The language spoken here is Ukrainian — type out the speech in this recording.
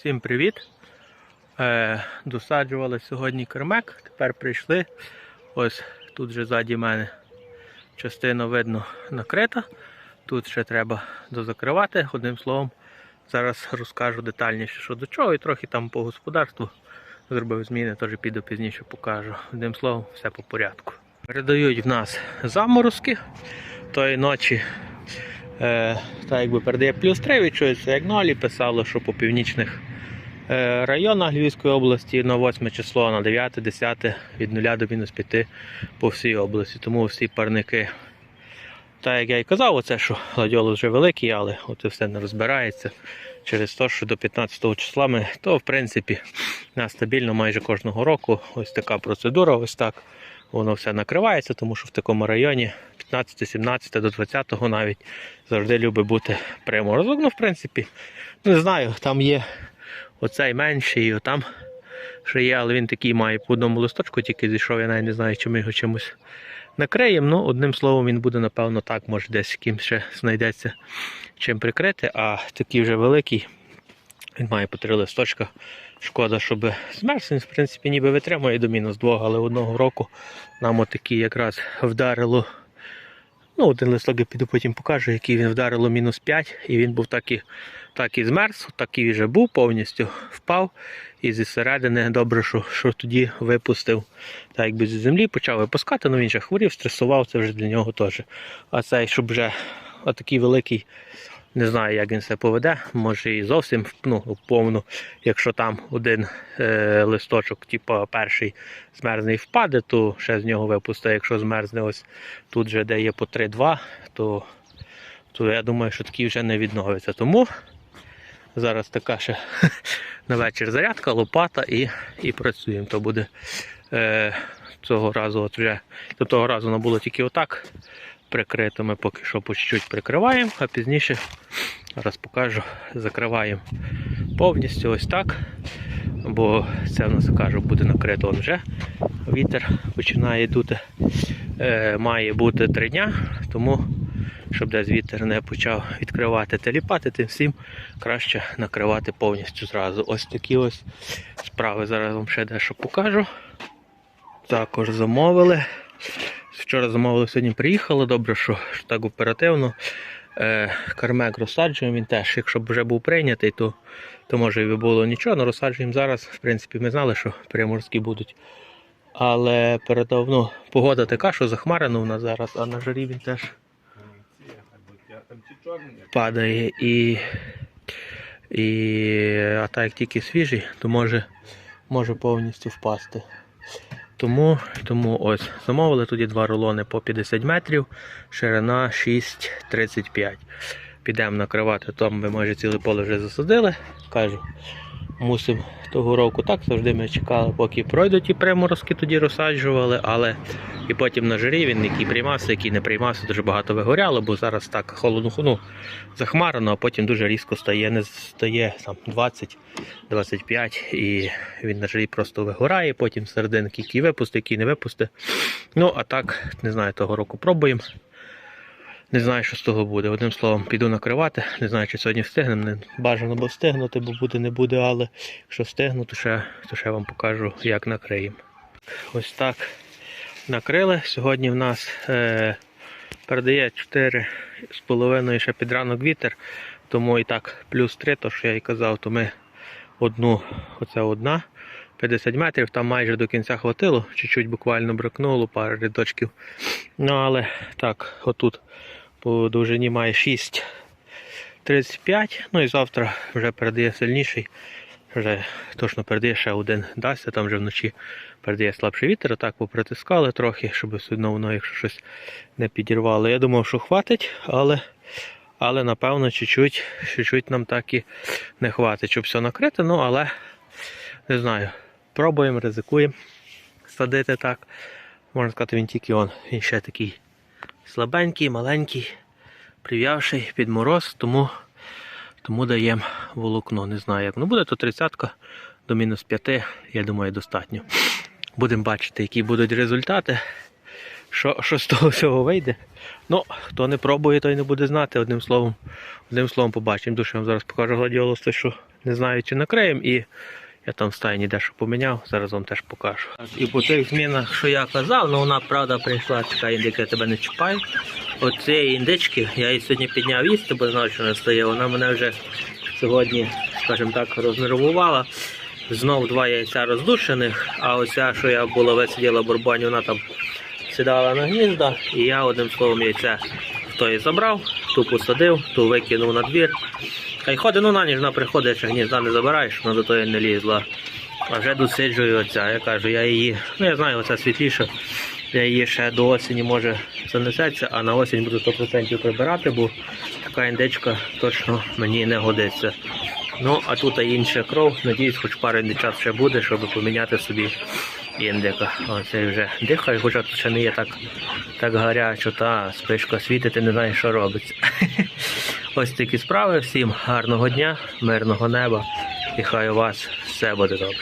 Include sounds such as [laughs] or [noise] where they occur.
Всім привіт! Е, досаджували сьогодні кермек, тепер прийшли. Ось тут же ззаді мене частина видно накрита. Тут ще треба дозакривати. Одним словом, зараз розкажу детальніше, що до чого, і трохи там по господарству зробив зміни, теж піду пізніше покажу. Одним словом, все по порядку. Передають в нас заморозки тої ночі. Е, так якби передає плюс 3, відчується як нолі, писало, що по північних районах Львівської області на 8 число, на 9, 10 від 0 до мінус 5 по всій області. Тому всі парники, так як я і казав, оце, що гладіолус вже великий, але от все не розбирається. Через те, що до 15 числа ми, то в принципі на стабільно майже кожного року ось така процедура, ось так. Воно все накривається, тому що в такому районі 15, 17 до 20 навіть завжди любить бути приморозок. Ну, в принципі, не знаю, там є оцей менший, і там ще є, але він такий має по одному листочку, тільки зійшов, я навіть не знаю, чи ми його чимось накриємо. Ну, одним словом, він буде, напевно, так, може десь ким ще знайдеться чим прикрити, а такий вже великий, він має по три листочка. Шкода, щоб змерз, він, в принципі, ніби витримує до мінус 2, але одного року нам отакі якраз вдарило. Ну, один листок я піду потім покажу, який він вдарило мінус 5, і він був так і, так і змерз, такий вже був, повністю впав. І зі середини добре, що, що тоді випустив, так якби зі землі почав випускати, але він же хворів, стресував, це вже для нього теж. А цей, щоб вже отакий великий, не знаю, як він себе поведе, може і зовсім ну, повну, якщо там один е, листочок, типу перший змерзне впаде, то ще з нього випусте. Якщо змерзне ось тут же де є по 3-2, то, то я думаю, що такий вже не відновиться. Тому зараз така ще [laughs] на вечір зарядка, лопата і, і працюємо. То буде е, цього разу от вже до того разу воно було тільки отак прикрито. Ми поки що по чуть-чуть прикриваємо, а пізніше зараз покажу, закриваємо повністю ось так. Бо це в нас кажу, буде накрито вже. Вітер починає дути. Е, має бути три дня, тому щоб десь вітер не почав відкривати та ліпати, тим всім краще накривати повністю зразу. Ось такі ось справи. Зараз вам ще дещо покажу. Також замовили. Вчора замовили, сьогодні приїхали. Добре, що, що так оперативно. Е, Кармек розсаджуємо, він теж, якщо б вже був прийнятий, то, то може і було нічого, але розсаджуємо зараз. В принципі, ми знали, що приморські будуть. Але передав, ну, погода така, що захмарено у нас зараз, а на жарі він теж падає і, і а так як тільки свіжий, то може, може повністю впасти. Тому, тому ось замовили тоді два рулони по 50 метрів, ширина 6,35. Підемо накривати, там ми майже ціле поле вже засадили. Кажу, мусимо того року так, завжди ми чекали, поки пройдуть ті приморозки, тоді розсаджували, але і потім на жарі він який приймався, який не приймався, дуже багато вигоряло, бо зараз так холодно, ну, захмарено, а потім дуже різко стає, не стає там 20-25 і він на жарі просто вигорає, потім серединки який випусти, який не випусти. Ну, а так, не знаю, того року пробуємо. Не знаю, що з того буде. Одним словом, піду накривати. Не знаю, чи сьогодні встигнемо. Не бажано бо встигнути, бо буде, не буде, але якщо встигну, то ще, то ще вам покажу, як накриємо. Ось так накрили. Сьогодні в нас е, передає 4,5 ще під ранок вітер, тому і так плюс 3, то що я і казав, то ми одну, оце одна. 50 метрів, там майже до кінця хватило, чуть-чуть буквально бракнуло, пару рядочків. Ну, але так, отут по довжині має 6,35. Ну і завтра вже передає сильніший. Вже точно передає ще один дасться, там вже вночі передає слабший вітер, так попритискали трохи, щоб все одно воно, якщо щось не підірвало. Я думав, що хватить, але але напевно чуть-чуть, нам так і не хватить, щоб все накрити. Ну, але не знаю. Пробуємо, ризикуємо садити так. Можна сказати, він тільки он, він ще такий слабенький, маленький, прив'явший під мороз, тому, тому даємо волокно. Не знаю, як воно буде, то 30 до мінус 5, я думаю, достатньо. Будемо бачити, які будуть результати. що, що з того всього вийде. Ну, хто не пробує, той не буде знати. Одним словом, одним словом побачимо. Дуже вам зараз покажу гладіолус, що не знаю, чи накриємо. І я там в стайні дещо поміняв, зараз вам теж покажу. І по тих змінах, що я казав, ну вона правда прийшла, така індика, тебе не чіпаю. Оцієї індички я її сьогодні підняв їсти, бо знав, що не стає. Вона мене вже сьогодні, скажімо так, рознервувала. Знов два яйця роздушених, а оця, що я була висиділа бурбані, вона там сідала на гнізда, і я одним словом яйця хто і забрав, ту посадив, ту викинув на двір. Хай ходить, ну на ніж вона приходить, що гнізда не забираєш, вона до того не лізла. А вже досиджую оця. Я кажу, я її, ну я знаю, оця світліша. Я її ще до осені може занесеться, а на осінь буду 100% прибирати, бо така індичка точно мені не годиться. Ну, а тут інша кров. Надіюсь, хоч пару індичат ще буде, щоб поміняти собі індика. Оцей вже дихає, хоча тут ще не є так, так гарячо, та спишка світить, ти не знаєш, що робиться. [laughs] Ось такі справи. Всім гарного дня, мирного неба і хай у вас все буде добре.